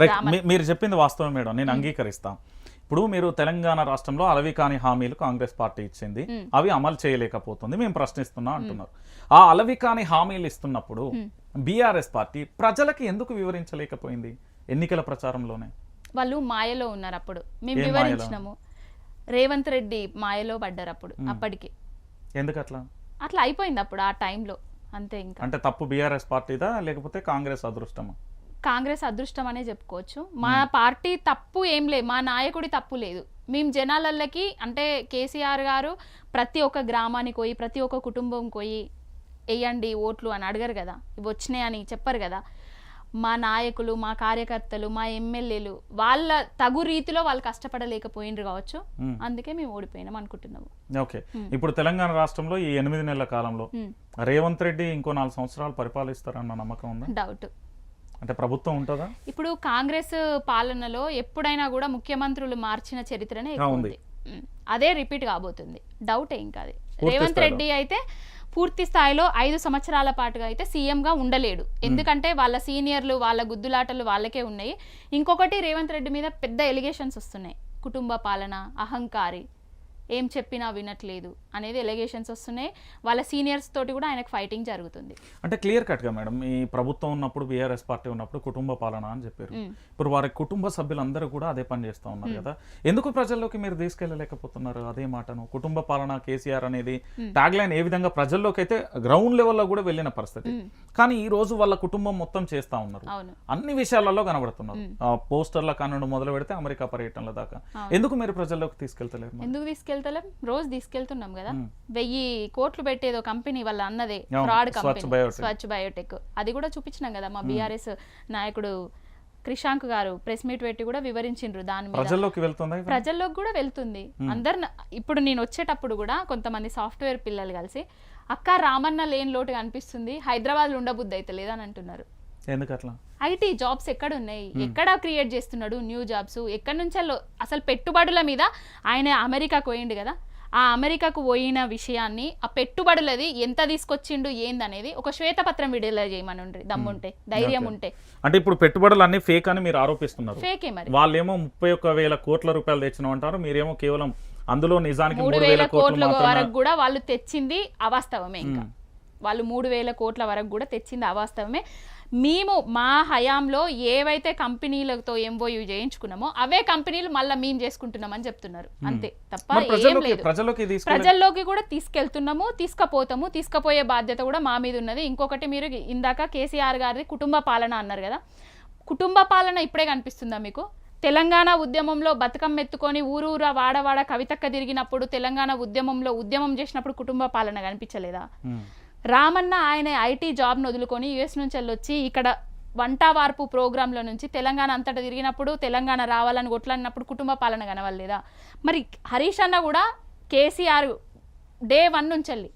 Right మీరు చెప్పింది వాస్తవం మేడం నేను అంగీకరిస్తాం. ఇప్పుడు మీరు తెలంగాణ రాష్ట్రంలో అలవి కాని హామీలు కాంగ్రెస్ పార్టీ ఇచ్చింది అవి అమలు చేయలేకపోతుంది మేము ప్రశ్నిస్తున్నాం అంటున్నారు. ఆ అలవి కాని హామీలు ఇస్తున్నప్పుడు బీఆర్ఎస్ పార్టీ ప్రజలకి ఎందుకు వివరించలేకపోయింది ఎన్నికల ప్రచారంలోనే? వాళ్ళు మాయలో ఉన్నారు అప్పుడు. మేము? వివరించినాము. రేవంత్ రెడ్డి మాయలో పడ్డారు అప్పుడు అప్పటికి. ఎందుకు అట్లా అట్లా అయిపోయింది అప్పుడు ఆ టైంలో అంతే ఇంకా. అంటే తప్పు బీఆర్ఎస్ పార్టీదా లేకపోతే కాంగ్రెస్ అదృష్టమా? కాంగ్రెస్ అదృష్టం అనే చెప్పుకోవచ్చు. మా పార్టీ తప్పు ఏం లేదు మా నాయకుడి తప్పు లేదు. మేము జనాలకి అంటే కేసీఆర్ గారు ప్రతి ఒక్క గ్రామానికి పోయి ప్రతి ఒక్క కుటుంబం పోయి వేయండి ఓట్లు అని అడగరు కదా. ఇవి వచ్చినాయి అని చెప్పరు కదా. మా నాయకులు మా కార్యకర్తలు మా ఎమ్మెల్యేలు వాళ్ళ తగు రీతిలో వాళ్ళు కష్టపడలేకపోయినరు కావచ్చు. అందుకే మేము ఓడిపోయినాం అనుకుంటున్నాము. ఓకే. ఇప్పుడు తెలంగాణ రాష్ట్రంలో ఈ ఎనిమిది నెలల కాలంలో. రేవంత్ రెడ్డి ఇంకో నాలుగు సంవత్సరాలు పరిపాలిస్తారన్న నమ్మకం ఉందా? డౌట్. అంటే ప్రభుత్వం ఉంటుందా? ఇప్పుడు కాంగ్రెస్ పాలనలో ఎప్పుడైనా కూడా ముఖ్యమంత్రులు మార్చిన చరిత్రనే ఎక్కువ ఉంది. అదే రిపీట్ కాబోతుంది. డౌట్ ఏం కాదు. రేవంత్. రెడ్డి అయితే పూర్తి స్థాయిలో ఐదు సంవత్సరాల పాటుగా అయితే సీఎం గా ఉండలేడు. ఎందుకంటే వాళ్ళ సీనియర్లు వాళ్ళ గుద్దులాటలు వాళ్ళకే ఉన్నాయి. ఇంకొకటి రేవంత్ రెడ్డి మీద పెద్ద ఎలిగేషన్స్ వస్తున్నాయి. కుటుంబ పాలన అహంకారి ఏం చెప్పినా వినట్లేదు అనేది ఎలిగేషన్స్ వస్తున్నాయి. వాళ్ళ సీనియర్స్ తోటి కూడా ఆయనకు ఫైటింగ్ జరుగుతుంది. అంటే క్లియర్ కట్గా మేడం ఈ ప్రభుత్వం ఉన్నప్పుడు బీఆర్ఎస్ పార్టీ ఉన్నప్పుడు కుటుంబ పాలన అని చెప్పారు. ఇప్పుడు వారి కుటుంబ సభ్యులందరూ కూడా అదే పని చేస్తూ ఉన్నారు కదా. ఎందుకు ప్రజల్లోకి మీరు తీసుకెళ్ళలేకపోతున్నారు అదే మాటను? కుటుంబ పాలన కేసీఆర్ అనేది ట్యాగ్ లైన్ ఏ విధంగా ప్రజల్లోకి అయితే గ్రౌండ్ లెవెల్లో కూడా వెళ్ళిన పరిస్థితి. కానీ ఈ రోజు వాళ్ళ కుటుంబం మొత్తం చేస్తా ఉన్నారు. అన్ని విషయాలలో కనబడుతున్నారు. ఆ పోస్టర్ల కానుండి మొదలు పెడితే అమెరికా పర్యటనల దాకా. ఎందుకు మీరు ప్రజల్లోకి తీసుకెళ్తలేరు? ఎందుకు తీసుకెళ్తలేం రోజు తీసుకెళ్తున్నాం కదా. వెయ్యి కోట్లు పెట్టేదో కంపెనీ వాళ్ళ అన్నదే ఫ్రాడ్ కంపెనీ. స్వచ్ఛ బయోటెక్. అది కూడా చూపించినాం కదా మా బీఆర్ఎస్ నాయకుడు క్రిషాంక్ గారు ప్రెస్ మీట్ పెట్టి కూడా వివరించిండ్రు దాని మీద. ప్రజల్లోకి వెళ్తుందా? ప్రజల్లోకి కూడా వెళ్తుంది. అందరు ఇప్పుడు నేను వచ్చేటప్పుడు కూడా కొంతమంది సాఫ్ట్వేర్ పిల్లలు కలిసి అక్క రామన్న లేని లోటు కనిపిస్తుంది హైదరాబాద్లో ఉండబుద్ధి అయితే లేదని అంటున్నారు. ఎందుకు అట్లా ఐటీ జాబ్స్ ఎక్కడ ఉన్నాయి ఎక్కడ క్రియేట్ చేస్తున్నాడు న్యూ జాబ్స్? ఎక్కడి నుంచి అసలు పెట్టుబడుల మీద ఆయన అమెరికాకు పోయిండు కదా? ఆ అమెరికాకు పోయిన విషయాన్ని ఆ పెట్టుబడులది ఎంత తీసుకొచ్చిండు ఏందనేది ఒక శ్వేతపత్రం విడుదల చేయమని దమ్ముంటే ధైర్యం ఉంటే. అంటే ఇప్పుడు పెట్టుబడులు అన్ని ఫేక్ అని మీరు ఆరోపిస్తున్నారు. ఫేకే మరి. వాళ్ళేమో ముప్పై ఒక్క వేల కోట్ల రూపాయలు తెచ్చిన అంటారు మీరేమో కేవలం అందులో నిజానికి మూడు వేల కోట్లు వరకు కూడా వాళ్ళు తెచ్చింది అవాస్తవమే ఇంకా. వాళ్ళు మూడు వేల కోట్ల వరకు కూడా తెచ్చింది అవాస్తవమే. మేము మా హయాంలో ఏవైతే కంపెనీలతో ఎంఓయూ చేయించుకున్నామో అవే కంపెనీలు మళ్ళీ మేము చేసుకుంటున్నామని చెప్తున్నారు. అంతే తప్ప ఏం లేదు. ప్రజల్లోకి కూడా తీసుకెళ్తున్నాము తీసుకపోతాము తీసుకపోయే బాధ్యత కూడా మా మీద ఉన్నది. ఇంకొకటి మీరు ఇందాక కేసీఆర్ గారిది కుటుంబ పాలన అన్నారు కదా. కుటుంబ పాలన ఇప్పుడే కనిపిస్తుందా మీకు? తెలంగాణ ఉద్యమంలో బతుకమ్మ ఎత్తుకొని ఊరూరా వాడవాడ కవితక్క తిరిగినప్పుడు తెలంగాణ ఉద్యమంలో ఉద్యమం చేసినప్పుడు కుటుంబ పాలన కనిపించలేదా. రామన్న ఆయన ఐటీ జాబ్ను వదులుకొని యుఎస్ నుంచి వెళ్ళొచ్చి ఇక్కడ వంట వార్పు ప్రోగ్రాంలో నుంచి తెలంగాణ అంతటా తిరిగినప్పుడు తెలంగాణ రావాలని కొట్లాడినప్పుడు కుటుంబ పాలన కనవలేదా మరి హరీష్ అన్న కూడా కేసీఆర్ డే వన్ నుంచి వెళ్ళి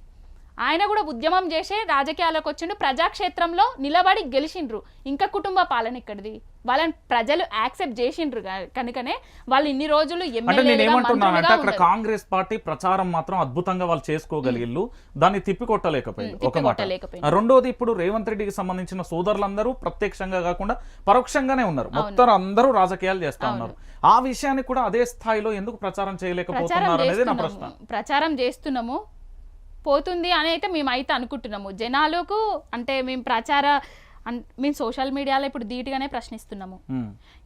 ఆయన కూడా ఉద్యమం చేసే రాజకీయాలకు వచ్చిండు. ప్రజాక్షేత్రంలో నిలబడి గెలిచిండ్రు. ఇంకా కుటుంబ పాలన ఇక్కడిది వాళ్ళని ప్రజలు యాక్సెప్ట్ చేసిండ్రు కనుకనే వాళ్ళు ఇన్ని రోజులు అంటే అక్కడ. కాంగ్రెస్ పార్టీ ప్రచారం మాత్రం అద్భుతంగా వాళ్ళు చేసుకోగలిగిల్లు దాన్ని తిప్పికొట్టలేకపోయింది ఒక మాట. రెండోది ఇప్పుడు రేవంత్ రెడ్డికి సంబంధించిన సోదరులందరూ ప్రత్యక్షంగా కాకుండా పరోక్షంగానే ఉన్నారు. మొత్తం అందరూ రాజకీయాలు చేస్తా ఉన్నారు. ఆ విషయాన్ని కూడా అదే స్థాయిలో ఎందుకు ప్రచారం చేయలేకపోతున్నారు అనేది నా ప్రశ్న. ప్రచారం చేస్తున్నాము. పోతుంది అని అయితే మేము అయితే అనుకుంటున్నాము. జనాలకు అంటే మేము ప్రచార మేము సోషల్ మీడియాలో ఇప్పుడు ధీటుగానే ప్రశ్నిస్తున్నాము.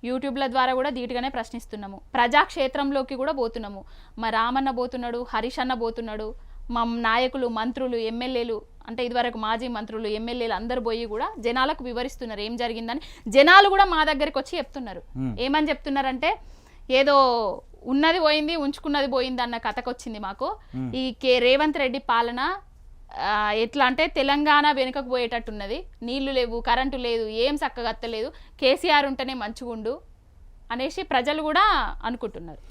యూట్యూబ్ల ద్వారా కూడా ధీటుగానే ప్రశ్నిస్తున్నాము. ప్రజాక్షేత్రంలోకి కూడా పోతున్నాము. మా రామన్న పోతున్నాడు హరీష్ అన్న పోతున్నాడు మా నాయకులు మంత్రులు ఎమ్మెల్యేలు అంటే ఇదివరకు మాజీ మంత్రులు ఎమ్మెల్యేలు అందరు పోయి కూడా జనాలకు వివరిస్తున్నారు ఏం జరిగిందని. జనాలు కూడా మా దగ్గరికి వచ్చి చెప్తున్నారు. ఏమని చెప్తున్నారంటే ఏదో ఉన్నది పోయింది ఉంచుకున్నది పోయింది అన్న కథకు వచ్చింది మాకు ఈ కే రేవంత్ రెడ్డి పాలన ఎట్లా అంటే తెలంగాణ వెనుకకు పోయేటట్టున్నది. నీళ్ళు లేవు కరెంటు లేదు ఏం చక్కగత్తలేదు. కేసీఆర్ ఉంటేనే మంచిగుండు అనేసి ప్రజలు కూడా అనుకుంటున్నారు.